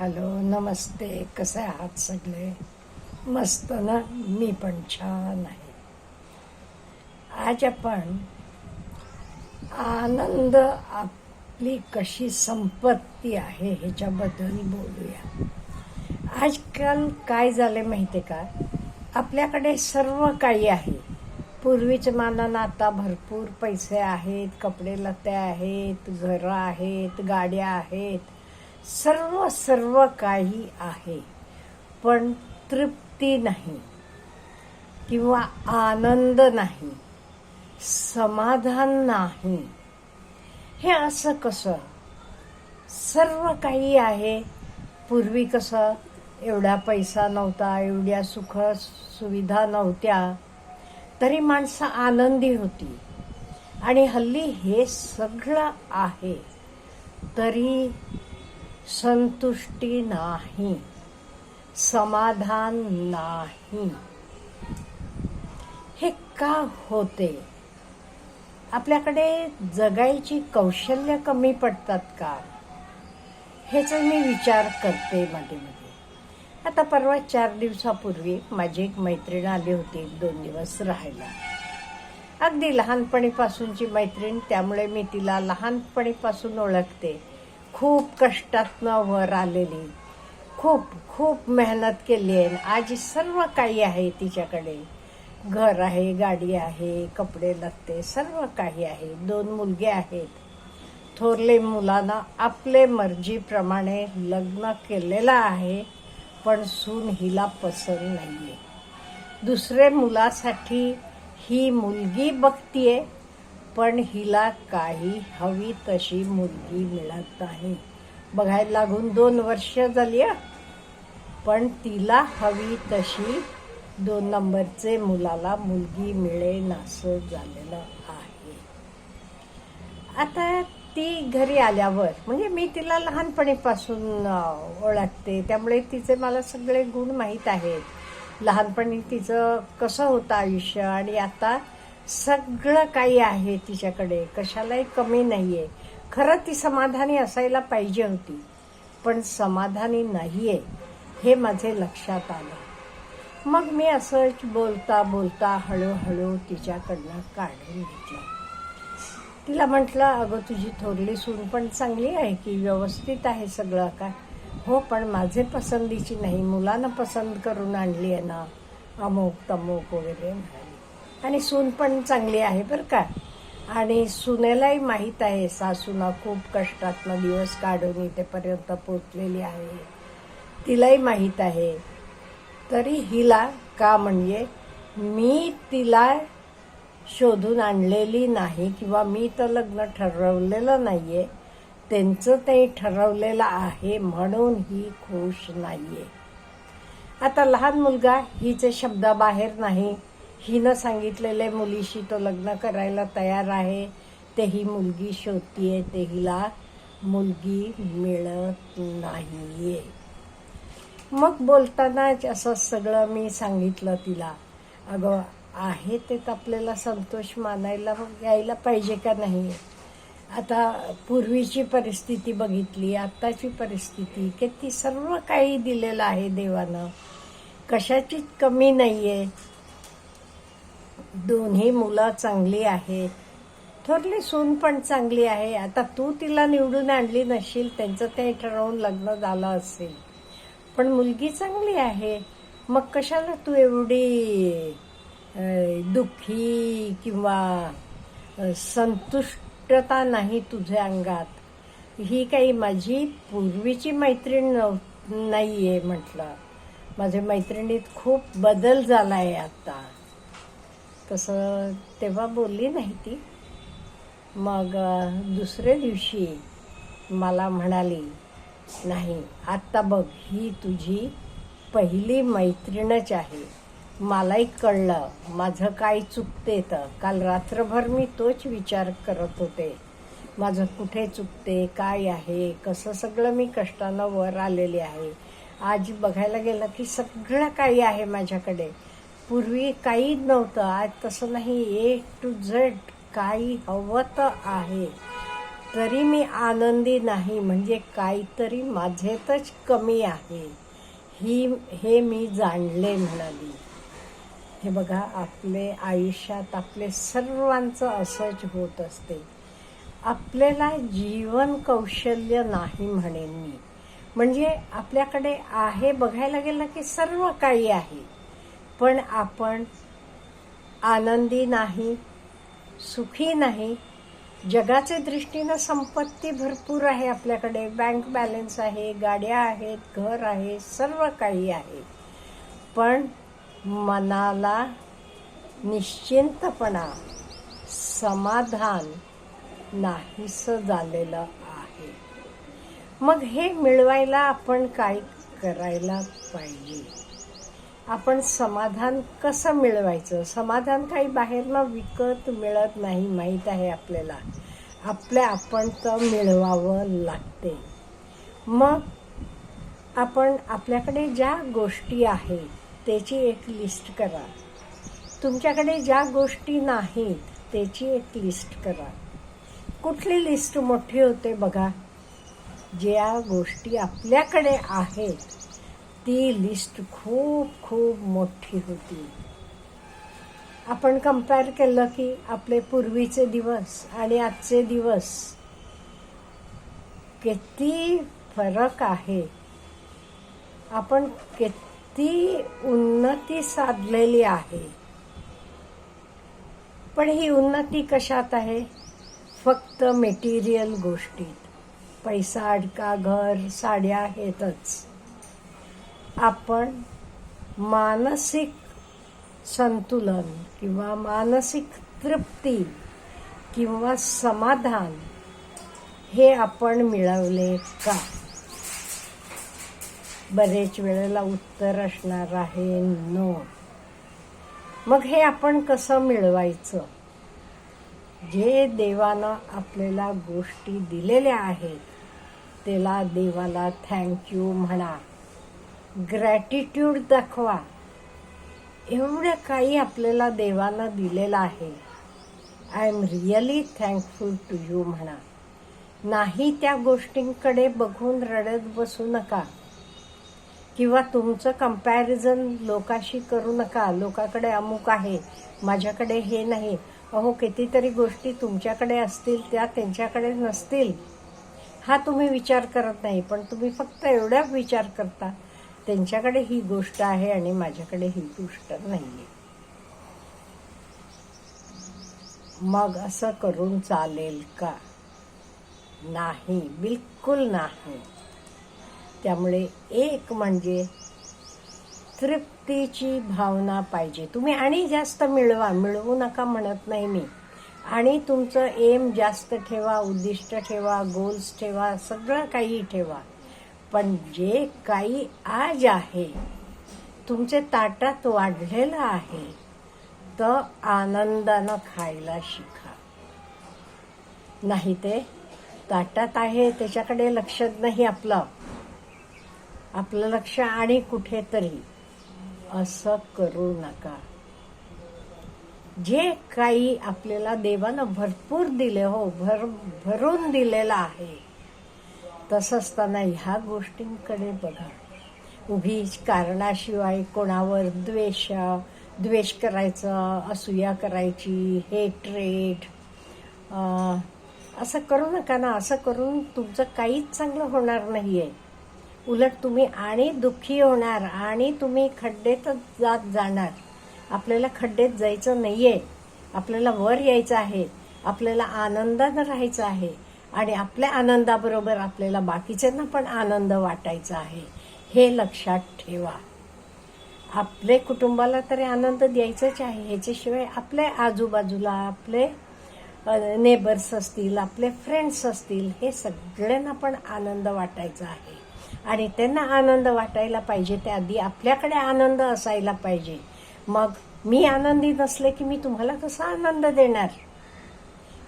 Hello नमस्ते कसे आहात सगळे? मस्त ना? मी पण छान आहे. आज आपण आनंद आपली कशी संपत्ती आहे ह्याच्याबद्दल बोलूया. आजकाल काय झाले माहिती का? आपल्याकडे सर्व काही आहे. पूर्वीच्या मानानं आता भरपूर पैसे आहेत कपडे लते आहेत घरं आहेत गाड्या आहेत सर्व सर्व काही आहे पण तृप्ती नाही किंवा आनंद नाही समाधान नाही. हे असं कसं? सर्व काही आहे. पूर्वी कसं? एवढा पैसा नव्हता एवढ्या सुख सुविधा नव्हत्या. तरी माणसं आनंदी होती. आणि हल्ली हे सगळं आहे. तरी संतुष्टी नाही समाधान नाही. हे का होते? आपल्याकडे जगायची कौशल्य कमी पडतात का? ह्याचा मी विचार करते मध्ये मध्ये आता परवा चार दिवसापूर्वी माझी एक मैत्रीण आली होती एक दोन दिवस राहायला. अगदी लहानपणीपासूनची मैत्रीण त्यामुळे मी तिला लहानपणीपासून ओळखते. खूप कष्टातनं वर आलेली. खूप खूप मेहनत केली आहे. आज सर्व काही आहे तिच्याकडे. घर आहे गाडी आहे कपडे लत्ते सर्व काही आहे. दोन मुलगे आहेत. थोरले मुलांना आपले मर्जीप्रमाणे लग्न केलेलं आहे पण सून हिला पसंत आहे दुसरे मुलासाठी ही मुलगी बघतीये पण हिला काही हवी तशी मुलगी मिळत नाही. बघायला लागून दोन वर्ष झाली पण तिला हवी तशी दोन नंबरचे मुलाला मुलगी मिळे असं झालेलं आहे. आता ती घरी आल्यावर म्हणजे मी तिला लहानपणीपासून ओळखते. त्यामुळे तिचे मला सगळे गुण माहीत आहेत. लहानपणी तिचं कसं होतं आयुष्य आणि आता सगळं काही आहे तिच्याकडे. कशालाही कमी नाही आहे खरं ती समाधानी असायला पाहिजे होती पण समाधानी नाही आहे हे माझे लक्षात आलं. मग मी असंच बोलता बोलता हळूहळू तिच्याकडनं काढून घेतलं. तिला म्हटलं अगं तुझी थोरली सून पण चांगली आहे की व्यवस्थित आहे सगळं काय हो पण माझे पसंतीची नाही. मुलांना पसंत करून आणली आहे ना. अमुक तमुक वगैरे. म्हणाले आणि सून पण चांगली आहे बरं का. आणि सुनेलाही माहीत आहे सासूना खूप कष्टातनं दिवस काढून इथेपर्यंत पोचलेली आहे. तिलाही माहीत आहे. तरी हिला का म्हणजे मी तिला शोधून आणलेली नाही किंवा मी तर लग्न ठरवलेलं नाही आहे त्यांचं ते ठरवलेलं आहे म्हणून ही खुश आहे आता लहान मुलगा हिचे शब्दाबाहेर नाही. हिनं सांगितलेले मुलीशी तो लग्न करायला तयार आहे. ते ही मुलगी शोधतीये ते हिला मुलगी मिळत नाहीये. मग बोलतानाच असं सगळं मी सांगितलं तिला. अगं आहे ते तर आपल्याला संतोष मानायला यायला पाहिजे का नाही? आता पूर्वीची परिस्थिती बघितली आत्ताची परिस्थिती किती सर्व काही दिलेलं आहे देवानं. कशाचीच कमी नाही आहे दोन्ही मुलं चांगली आहेत. थोरली सून पण चांगली आहे. आता तू तिला निवडून आणली नसशील त्यांचं ते ठरवून लग्न झालं असेल. पण मुलगी चांगली आहे. मग कशाला तू एवढी दुःखी किंवा संतुष्टता नाही तुझ्या अंगात? ही काही माझी पूर्वीची मैत्रीण नव- आहे म्हटलं. माझ्या मैत्रिणीत खूप बदल झाला आहे आता. तसं तेव्हा बोलली नाही ती. मग दुसऱ्या दिवशी मला म्हणाली नाही आत्ता बघ ही तुझी पहिली मैत्रीणच आहे. मलाही कळलं माझं काय चुकते तर. काल रात्रभर मी तोच विचार करत होते. माझं कुठे चुकते काय आहे कसं सगळं मी कष्टानं वर आलेले आहे. आज बघायला गेलं की सगळं काही आहे माझ्याकडे. पूर्वी काही नव्हतं. आज तसं नाही. ए टू झेड काही हवं तर आहे. तरी मी आनंदी नाही. म्हणजे काहीतरी माझेतच कमी आहे. ही हे मी जाणले म्हणाली. हे बघा आपले आयुष्यात आपले सर्वांचं असंच होत असते. आपल्याला जीवन कौशल्य नाही म्हणेन मी. म्हणजे आपल्याकडे आहे बघायला गेलं की सर्व काही आहे. पण आपण आनंदी नाही सुखी नाही. जगाच्या दृष्टीनं संपत्ती भरपूर आहे आपल्याकडे. बँक बॅलन्स आहे गाड्या आहेत घर आहे सर्व काही आहे. पण मनाला निश्चिंतपणा समाधान नाहीसं झालेलं आहे. मग हे मिळवायला आपण काय करायला पाहिजे? आपण समाधान कसं मिळवायचं? समाधान काही बाहेरनं विकत मिळत नाही माहीत आहे आपल्याला. आपल्या आपण तर मिळवावं लागते. मग आपण आपल्याकडे ज्या गोष्टी आहेत त्याची एक लिस्ट करा. तुमच्याकडे ज्या गोष्टी नाहीत त्याची एक लिस्ट करा. कुठली लिस्ट मोठी होते बघा? ज्या गोष्टी आपल्याकडे आहेत ती लिस्ट खूप खूप मोठी होती. आपण कंपेअर केलं की आपले पूर्वीचे दिवस आणि आजचे दिवस किती फरक आहे. आपण किती उन्नती साधलेली आहे. पण ही उन्नती कशात आहे? फक्त मेटेरियल गोष्टीत. पैसा अडका घर साड्या हेतच आपण मानसिक संतुलन किंवा मानसिक तृप्ती किंवा समाधान हे आपण मिळवले का? बरेच वेळेला उत्तर असणार आहे नो मग हे आपण कसं मिळवायचं? जे देवानं आपल्याला गोष्टी दिलेल्या आहेत त्याला देवाला थँक्यू म्हणा. ग्रॅटिट्यूड दाखवा. एवढं काही आपल्याला देवाला दिलेलं आहे. I am really thankful to you म्हणा. नाही त्या गोष्टींकडे बघून रडत बसू नका. किंवा तुमचं कंपॅरिझन लोकाशी करू नका. लोकाकडे अमुक आहे माझ्याकडे हे नाही. अहो कितीतरी गोष्टी तुमच्याकडे असतील त्या त्यांच्याकडे नसतील. हा तुम्ही विचार करत नाही पण तुम्ही फक्त एवढा विचार करता. त्यांच्याकडे ही गोष्ट आहे आणि माझ्याकडे ही गोष्ट नाही आहे मग असं करून चालेल का? नाही बिलकुल नाही. त्यामुळे एक म्हणजे तृप्तीची भावना पाहिजे. तुम्ही आणि जास्त मिळवा मिळवू नका म्हणत नाही मी. आणि तुमचं एम जास्त ठेवा उद्दिष्ट ठेवा गोल्स ठेवा सगळं काही ठेवा. पण जे काही आज आहे तुमचे ताटात वाढलेलं आहे तर आनंदानं खायला शिका. नाही ते ताटात आहे त्याच्याकडे लक्ष नाही आपलं. आपलं लक्ष आणि कुठेतरी असं करू नका. जे काही आपल्याला देवानं भरपूर दिले हो भर भरून दिलेलं आहे तसं असताना ह्या गोष्टींकडे बघा. उभीच कारणाशिवाय कोणावर द्वेष द्वेष करायचं असूया करायची हेट्रेट असं करू नका ना असं करून तुमचं काहीच चांगलं होणार नाही आहे उलट तुम्ही आणि दुःखी होणार आणि तुम्ही खड्डेतच जात जाणार. आपल्याला खड्डेत जायचं नाही आहे आपल्याला वर यायचं आहे. आपल्याला आनंदानं राहायचं आहे. आणि आपल्या आनंदाबरोबर आपल्याला बाकीच्यांना पण आनंद वाटायचा आहे हे लक्षात ठेवा. आपले कुटुंबाला तरी आनंद द्यायचाच आहे. ह्याच्याशिवाय आपल्या आजूबाजूला आपले नेबर्स असतील आपले फ्रेंड्स असतील हे सगळ्यांना पण आनंद वाटायचा आहे. आणि त्यांना आनंद वाटायला पाहिजे त्या आधी आपल्याकडे आनंद असायला पाहिजे. मग मी आनंदी नसले की मी तुम्हाला कसा आनंद देणार?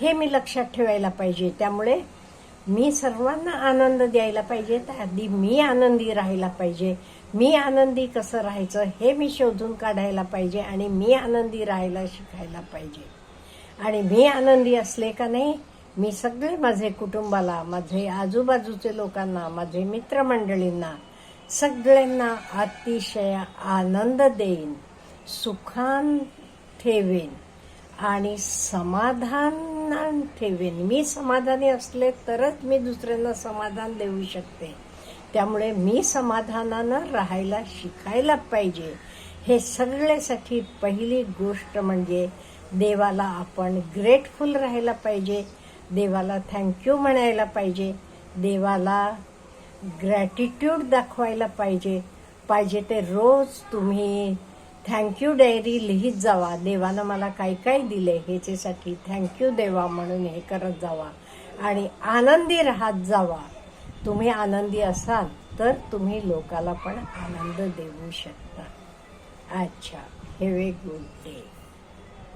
हे मी लक्षात ठेवायला पाहिजे. त्यामुळे मी सर्वांना आनंद द्यायला पाहिजे. तर आधी मी आनंदी राहायला पाहिजे. मी आनंदी कसं राहायचं हे मी शोधून काढायला पाहिजे आणि मी आनंदी राहायला शिकायला पाहिजे. आणि मी आनंदी असले का नाही मी सगळे माझे कुटुंबाला माझे आजूबाजूचे लोकांना माझे मित्रमंडळींना सगळ्यांना अतिशय आनंद देईन सुखान ठेवेन आणि समाधान ठेवेन. मी समाधानी असले तरच मी दुसऱ्यांना समाधान देऊ शकते. त्यामुळे मी समाधानानं राहायला शिकायला पाहिजे. हे सगळ्यासाठी पहिली गोष्ट म्हणजे देवाला आपण ग्रेटफुल राहायला पाहिजे. देवाला थँक्यू म्हणायला पाहिजे. देवाला ग्रॅटिट्यूड दाखवायला पाहिजे. पाहिजे ते रोज तुम्ही थँक्यू डायरी लिहित जावा. देवानं मला काय काय दिले. ह्याच्यासाठी थँक्यू देवा म्हणून हे करत जावा. आणि आनंदी राहत जावा. तुम्ही आनंदी असाल तर तुम्ही लोकाला पण आनंद देऊ शकता. अच्छा. हे ए गुड डे